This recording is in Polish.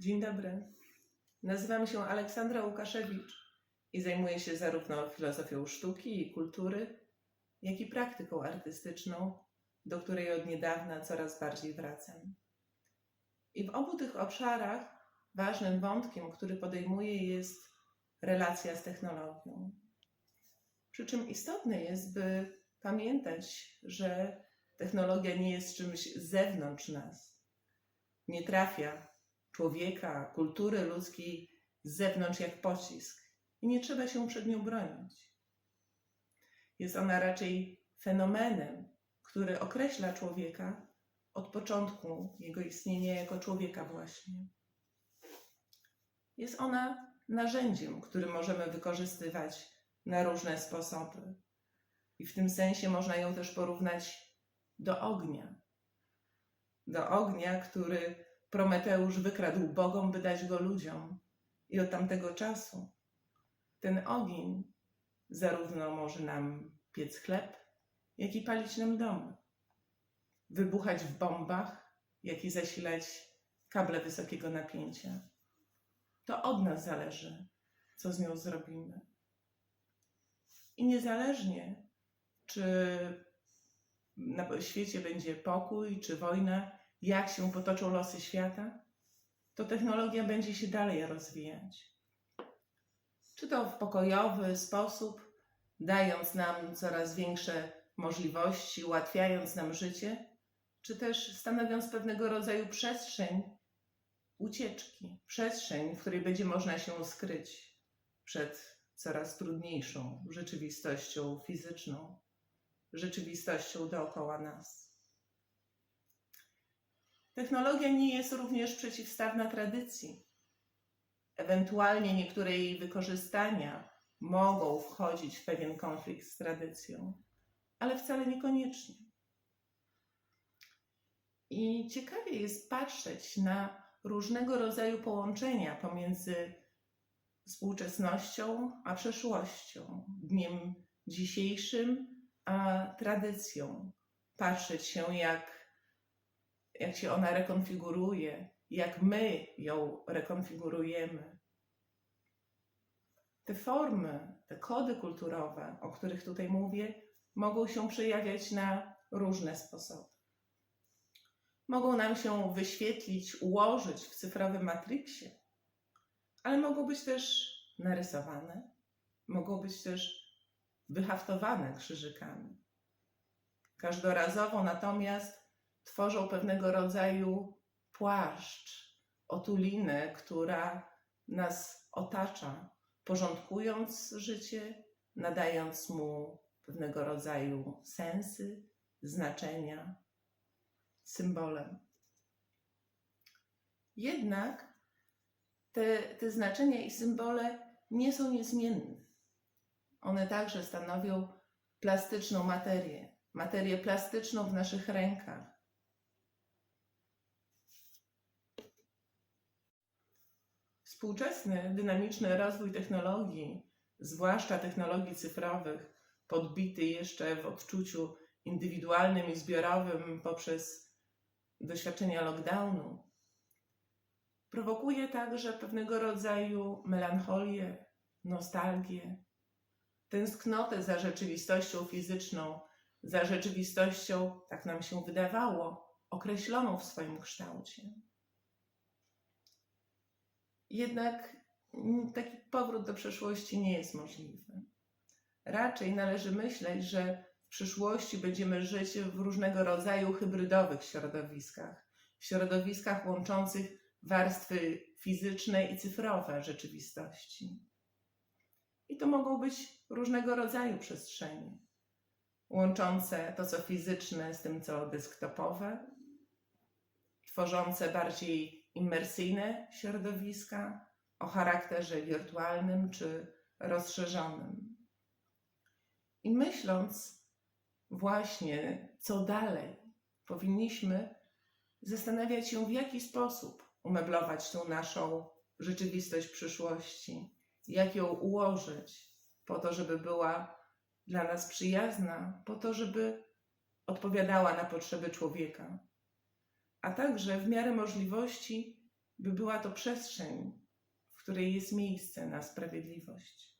Dzień dobry. Nazywam się Aleksandra Łukaszewicz i zajmuję się zarówno filozofią sztuki i kultury, jak i praktyką artystyczną, do której od niedawna coraz bardziej wracam. I w obu tych obszarach ważnym wątkiem, który podejmuję, jest relacja z technologią. Przy czym istotne jest, by pamiętać, że technologia nie jest czymś z zewnątrz nas. Nie trafia człowieka, kultury ludzkiej z zewnątrz jak pocisk i nie trzeba się przed nią bronić. Jest ona raczej fenomenem, który określa człowieka od początku jego istnienia jako człowieka właśnie. Jest ona narzędziem, który możemy wykorzystywać na różne sposoby. I w tym sensie można ją też porównać do ognia. Do ognia, który Prometeusz wykradł bogom, by dać go ludziom. I od tamtego czasu ten ogień zarówno może nam piec chleb, jak i palić nam domy. Wybuchać w bombach, jak i zasilać kable wysokiego napięcia. To od nas zależy, co z nią zrobimy. I niezależnie, czy na świecie będzie pokój, czy wojna, jak się potoczą losy świata, to technologia będzie się dalej rozwijać. Czy to w pokojowy sposób, dając nam coraz większe możliwości, ułatwiając nam życie, czy też stanowiąc pewnego rodzaju przestrzeń ucieczki, przestrzeń, w której będzie można się skryć przed coraz trudniejszą rzeczywistością fizyczną, rzeczywistością dookoła nas. Technologia nie jest również przeciwstawna tradycji. Ewentualnie niektóre jej wykorzystania mogą wchodzić w pewien konflikt z tradycją, ale wcale niekoniecznie. I ciekawie jest patrzeć na różnego rodzaju połączenia pomiędzy współczesnością a przeszłością, dniem dzisiejszym a tradycją. Patrzeć się, jak jak się ona rekonfiguruje, jak my ją rekonfigurujemy. Te formy, te kody kulturowe, o których tutaj mówię, mogą się przejawiać na różne sposoby. Mogą nam się wyświetlić, ułożyć w cyfrowym matriksie, ale mogą być też narysowane, mogą być też wyhaftowane krzyżykami. Każdorazowo natomiast tworzą pewnego rodzaju płaszcz, otulinę, która nas otacza, porządkując życie, nadając mu pewnego rodzaju sensy, znaczenia, symbole. Jednak te, te znaczenia i symbole nie są niezmienne. One także stanowią plastyczną materię, materię plastyczną w naszych rękach. Współczesny, dynamiczny rozwój technologii, zwłaszcza technologii cyfrowych, podbity jeszcze w odczuciu indywidualnym i zbiorowym poprzez doświadczenia lockdownu, prowokuje także pewnego rodzaju melancholię, nostalgię, tęsknotę za rzeczywistością fizyczną, za rzeczywistością, tak nam się wydawało, określoną w swoim kształcie. Jednak taki powrót do przeszłości nie jest możliwy. Raczej należy myśleć, że w przyszłości będziemy żyć w różnego rodzaju hybrydowych środowiskach, w środowiskach łączących warstwy fizyczne i cyfrowe rzeczywistości. I to mogą być różnego rodzaju przestrzenie, łączące to, co fizyczne, z tym, co desktopowe, tworzące bardziej imersyjne środowiska o charakterze wirtualnym czy rozszerzonym. I myśląc właśnie, co dalej, powinniśmy zastanawiać się, w jaki sposób umeblować tą naszą rzeczywistość przyszłości, jak ją ułożyć, po to, żeby była dla nas przyjazna, po to, żeby odpowiadała na potrzeby człowieka a także w miarę możliwości by była to przestrzeń, w której jest miejsce na sprawiedliwość.